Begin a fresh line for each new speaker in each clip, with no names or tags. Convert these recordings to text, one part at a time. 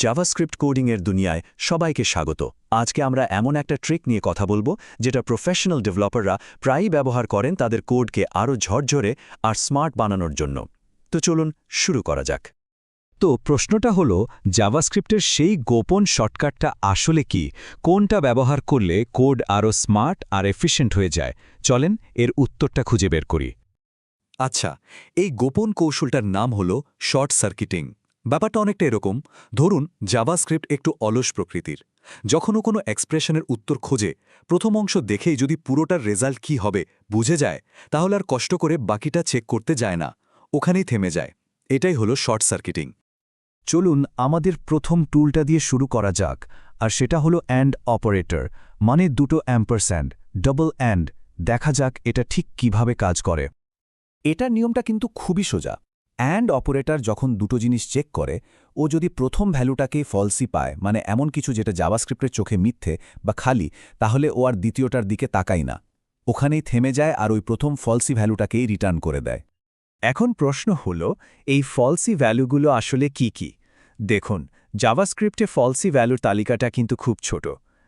JavaScript কোডিংয়ের দুনিয়ায় সবাইকে স্বাগত। আজকে আমরা এমন একটা ট্রিক নিয়ে কথা বলব, যেটা প্রফেশনাল ডেভেলপাররা প্রায়ই ব্যবহার করেন তাদের কোডকে আরও ঝরঝরে আর স্মার্ট বানানোর জন্য। তো চলুন শুরু করা যাক।
তো প্রশ্নটা হলো, জাভাস্ক্রিপ্টের সেই গোপন শর্টকাটটা আসলে কি? কোনটা ব্যবহার করলে কোড আরও স্মার্ট আর এফিশিয়েন্ট হয়ে যায়? চলেন এর উত্তরটা খুঁজে বের করি।
আচ্ছা এই গোপন কৌশলটার নাম হল শর্ট সার্কিটিং। ব্যাপারটা অনেকটা এরকম। ধরুন, জাভাস্ক্রিপ্ট একটু অলস প্রকৃতির। যখনও কোনো এক্সপ্রেশনের উত্তর খোঁজে, প্রথম অংশ দেখেই যদি পুরোটার রেজাল্ট কি হবে বুঝে যায়, তাহলে আর কষ্ট করে বাকিটা চেক করতে যায় না। ওখানেই থেমে যায়। এটাই হলো শর্ট সার্কিটিং।
চলুন, আমাদের প্রথম টুলটা দিয়ে শুরু করা যাক, আর সেটা হলো অ্যান্ড অপারেটর মানে দুটো অ্যাম্পারস্যান্ড, ডবল অ্যান্ড। দেখা যাক এটা ঠিক কীভাবে কাজ করে।
এটার নিয়মটা কিন্তু খুবই সোজা। অ্যান্ড অপারেটর যখন দুটো জিনিস চেক করে, ও যদি প্রথম ভ্যালুটাকেই ফলসি পায় মানে এমন কিছু যেটা জাভাস্ক্রিপ্টের চোখে মিথ্যে বা খালি, তাহলে ও আর দ্বিতীয়টার দিকে তাকাই না। ওখানেই থেমে যায় আর ওই প্রথম ফলসি ভ্যালুটাকেই রিটার্ন করে দেয়।
এখন প্রশ্ন হল, এই ফলসি ভ্যালুগুলো আসলে কি কি? দেখুন জাভাস্ক্রিপ্টে ফলসি ভ্যালুর তালিকাটা কিন্তু খুব ছোট।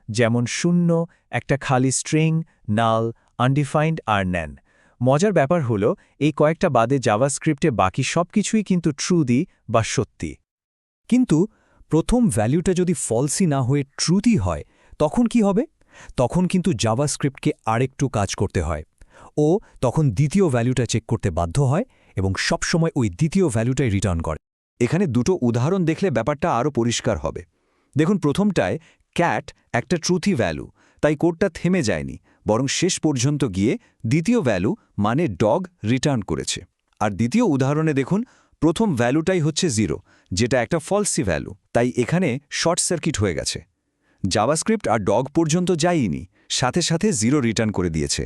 যেমন শূন্য, একটা খালি স্ট্রিং নাল আনডিফাইন্ড আর নেন মজার ব্যাপার হল, এই কয়েকটা বাদে জাভাস্ক্রিপ্টে বাকি সব কিছুই কিন্তু ট্রুদি বা সত্যি।
কিন্তু প্রথম ভ্যালুটা যদি ফলসি না হয়ে ট্রুথই হয়, তখন কি হবে? তখন কিন্তু জাভাস্ক্রিপ্টকে আরেকটু কাজ করতে হয়। ও তখন দ্বিতীয় ভ্যালুটা চেক করতে বাধ্য হয় এবং সবসময় ওই দ্বিতীয় ভ্যালুটাই রিটার্ন করে।
এখানে দুটো উদাহরণ দেখলে ব্যাপারটা আরও পরিষ্কার হবে। দেখুন, প্রথমটায় ক্যাট একটা ট্রুথি ভ্যালু তাই কোডটা থেমে যায়নি। বরং শেষ পর্যন্ত গিয়ে দ্বিতীয় ভ্যালু মানে ডগ রিটার্ন করেছে। আর দ্বিতীয় উদাহরণে দেখুন, প্রথম ভ্যালুটাই হচ্ছে জিরো, যেটা একটা ফলসি ভ্যালু, তাই এখানে শর্ট সার্কিট হয়ে গেছে। জাভাস্ক্রিপ্ট আর ডগ পর্যন্ত যায়নি সাথে সাথে জিরো রিটার্ন করে দিয়েছে।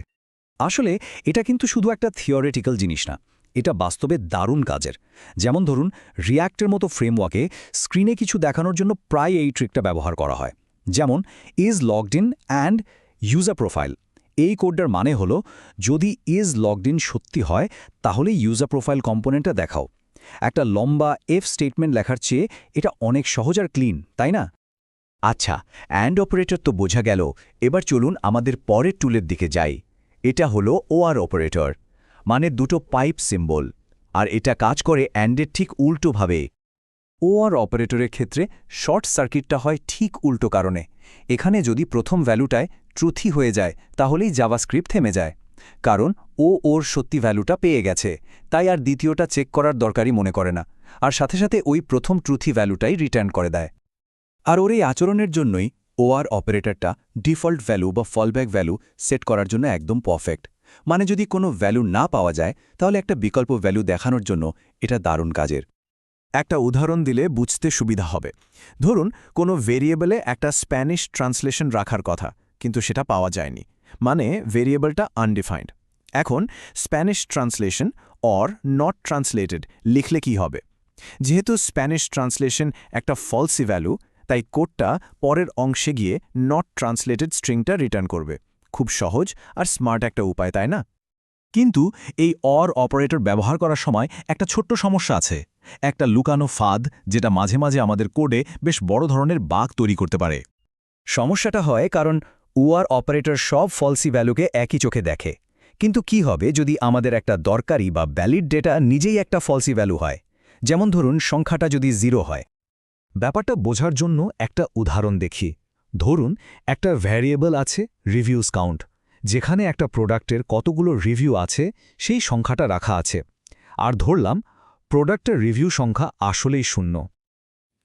আসলে এটা কিন্তু শুধু একটা থিওরিটিক্যাল জিনিস না, এটা বাস্তবে দারুণ কাজের। যেমন ধরুন রিয়্যাক্টের মতো ফ্রেমওয়ার্কে স্ক্রিনে কিছু দেখানোর জন্য প্রায় এই ট্রিকটা ব্যবহার করা হয়। যেমন is logged in and user profile এই কোডটার মানে হলো, যদি ইজ লগড ইন সত্যি হয় তাহলে ইউজার প্রোফাইল কম্পোনেন্টটা দেখাও। একটা লম্বা এফ স্টেটমেন্ট লেখার চেয়ে এটা অনেক সহজ আর ক্লিন তাই না? আচ্ছা অ্যান্ড অপারেটর তো বোঝা গেল, এবার চলুন আমাদের পরের টুলের দিকে যাই। এটা হলো ওআর অপারেটর মানে দুটো পাইপ সিম্বল আর এটা কাজ করে অ্যান্ডের ঠিক উল্টোভাবে ওআর অপারেটরের ক্ষেত্রে শর্ট সার্কিটটা হয় ঠিক উল্টো কারণে। এখানে যদি প্রথম ভ্যালুটায় ট্রুথি হয়ে যায়, তাহলেই জাভাস্ক্রিপ্ট থেমে যায়। কারণ ও ওর সত্যি ভ্যালুটা পেয়ে গেছে, তাই আর দ্বিতীয়টা চেক করার দরকারই মনে করে না। আর সাথে সাথে ওই প্রথম ট্রুথি ভ্যালুটাই রিটার্ন করে দেয়। আর ওর এই আচরণের জন্যই ওআর অপারেটরটা ডিফল্ট ভ্যালু বা ফলব্যাক ভ্যালু সেট করার জন্য একদম পারফেক্ট মানে যদি কোনো ভ্যালু না পাওয়া যায়, তাহলে একটা বিকল্প ভ্যালু দেখানোর জন্য এটা দারুণ কাজের। একটা উদাহরণ দিলে বুঝতে সুবিধা হবে। ধরুন, কোনো ভেরিয়েবলে একটা স্প্যানিশ ট্রান্সলেশন রাখার কথা, কিন্তু সেটা পাওয়া যায়নি। মানে ভেরিয়েবলটা আনডিফাইন্ড। এখন, Spanish translation or not translated লিখলে কি হবে? যেহেতু স্প্যানিশ ট্রান্সলেশন একটা ফলসি ভ্যালু তাই কোডটা পরের অংশে গিয়ে নট ট্রান্সলেটেড স্ট্রিংটা রিটার্ন করবে। খুব সহজ আর স্মার্ট একটা উপায়, তাই না? কিন্তু এই অর অপারেটর ব্যবহার করার সময় একটা ছোট্ট সমস্যা আছে। একটা লুকানো ফাঁদ যেটা মাঝে মাঝে আমাদের কোডে বেশ বড় ধরনের বাঘ তৈরি করতে পারে। সমস্যাটা হয় কারণ উয়ার অপারেটর সব ফলসি ভ্যালুকে একই চোখে দেখে। কিন্তু কি হবে যদি আমাদের একটা দরকারি বা ভ্যালিড ডেটা নিজেই একটা ফলসি ভ্যালু হয়? যেমন ধরুন সংখ্যাটা যদি জিরো হয়। ব্যাপারটা বোঝার জন্য একটা উদাহরণ দেখি। ধরুন একটা ভ্যারিয়েবল আছে রিভিউস কাউন্ট যেখানে একটা প্রোডাক্টের কতগুলো রিভিউ আছে, সেই সংখ্যাটা রাখা আছে। আর ধরলাম, প্রোডাক্টের রিভিউ সংখ্যা আসলেই শূন্য।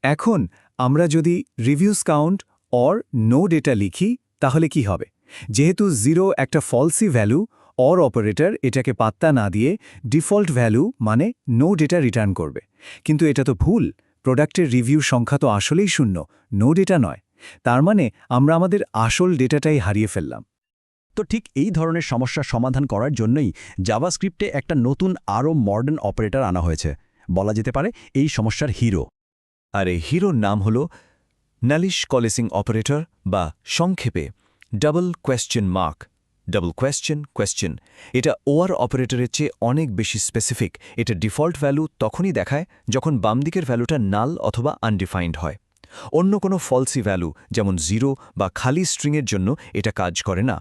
এখন আমরা যদি reviews count or no data লিখি, তাহলে কি হবে? যেহেতু জিরো একটা ফলসি ভ্যালু অর অপারেটর এটাকে পাত্তা না দিয়ে ডিফল্ট ভ্যালু মানে নো ডেটা রিটার্ন করবে। কিন্তু এটা তো ভুল, প্রোডাক্টের রিভিউ সংখ্যা তো আসলেই শূন্য নো ডেটা নয়। তার মানে আমরা আমাদের আসল ডেটাটাই হারিয়ে ফেললাম। তো ঠিক এই ধরনের সমস্যার সমাধান করার জন্যই জাভাস্ক্রিপ্টে একটা নতুন আরও মডার্ন অপারেটর আনা হয়েছে। বলা যেতে পারে এই সমস্যার হিরো আর এই হিরোর নাম হল নালিশ কলেসিং অপারেটর বা সংক্ষেপে double question mark double question question এটা ওআর অপারেটরের চেয়ে অনেক বেশি স্পেসিফিক এটা ডিফল্ট ভ্যালু তখনই দেখায় যখন বাম দিকের ভ্যালুটা নাল অথবা আনডিফাইন্ড হয়।
অন্য কোনো ফলসি ভ্যালু যেমন জিরো বা খালি স্ট্রিংয়ের জন্য এটা কাজ করে না।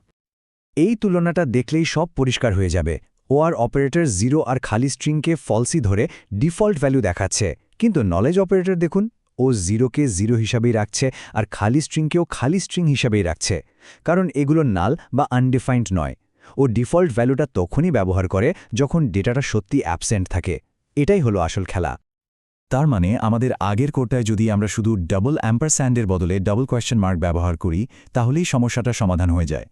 এই তুলনাটা দেখলেই সব পরিষ্কার হয়ে যাবে। ও আর অপারেটর জিরো আর খালি স্ট্রিংকে ফলসি ধরে ডিফল্ট ভ্যালু দেখাচ্ছে। কিন্তু নলেজ অপারেটর দেখুন, ও জিরোকে জিরো হিসাবেই রাখছে আর খালি স্ট্রিংকেও খালি স্ট্রিং হিসাবেই রাখছে। কারণ এগুলো নাল বা আনডিফাইন্ড নয়। ও ডিফল্ট ভ্যালুটা তখনই ব্যবহার করে যখন ডেটাটা সত্যি অ্যাবসেন্ট থাকে। এটাই হলো আসল খেলা।
তার মানে আমাদের আগের কোডটায় যদি আমরা শুধু ডাবল অ্যাম্পারস্যান্ডের বদলে ডাবল কোয়েশ্চেন মার্ক ব্যবহার করি, তাহলেই সমস্যাটা সমাধান হয়ে যায়।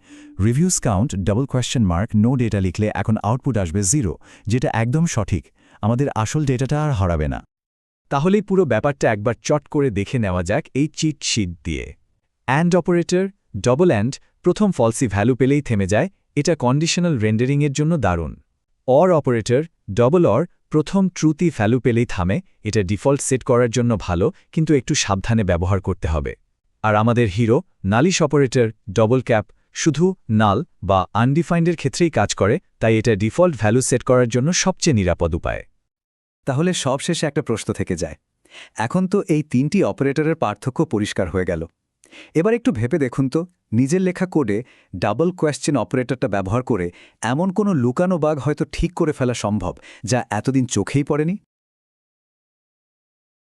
Reviews count double question mark no data লিখলে এখন আউটপুট আসবে জিরো যেটা একদম সঠিক। আমাদের আসল ডেটাটা আর হারাবে না।
তাহলেই পুরো ব্যাপারটা একবার চট করে দেখে নেওয়া যাক এই চিট শিট দিয়ে। অ্যান্ড অপারেটর ডবল অ্যান্ড প্রথম ফলসি ভ্যালু পেলেই থেমে যায়। এটা কন্ডিশনাল রেন্ডারিংয়ের জন্য দারুণ। অর অপারেটর ডবল অর প্রথম ট্রুতি ভ্যালু পেলেই থামে, এটা ডিফল্ট সেট করার জন্য ভালো, কিন্তু একটু সাবধানে ব্যবহার করতে হবে। আর আমাদের হিরো, নালিশ অপারেটর ডবল ক্যাপ শুধু নাল বা আনডিফাইন্ডের ক্ষেত্রেই কাজ করে, তাই এটা ডিফল্ট ভ্যালু সেট করার জন্য সবচেয়ে নিরাপদ উপায়।
তাহলে সবশেষে একটা প্রশ্ন থেকে যায়। এখন তো এই তিনটি অপারেটরের পার্থক্য পরিষ্কার হয়ে গেল। এবার একটু ভেবে দেখুন তো নিজের লেখা কোডে ডাবল কোয়েশ্চেন অপারেটরটা ব্যবহার করে এমন কোনো লুকানো বাঘ হয়তো ঠিক করে ফেলা সম্ভব, যা এতদিন চোখেই পড়েনি?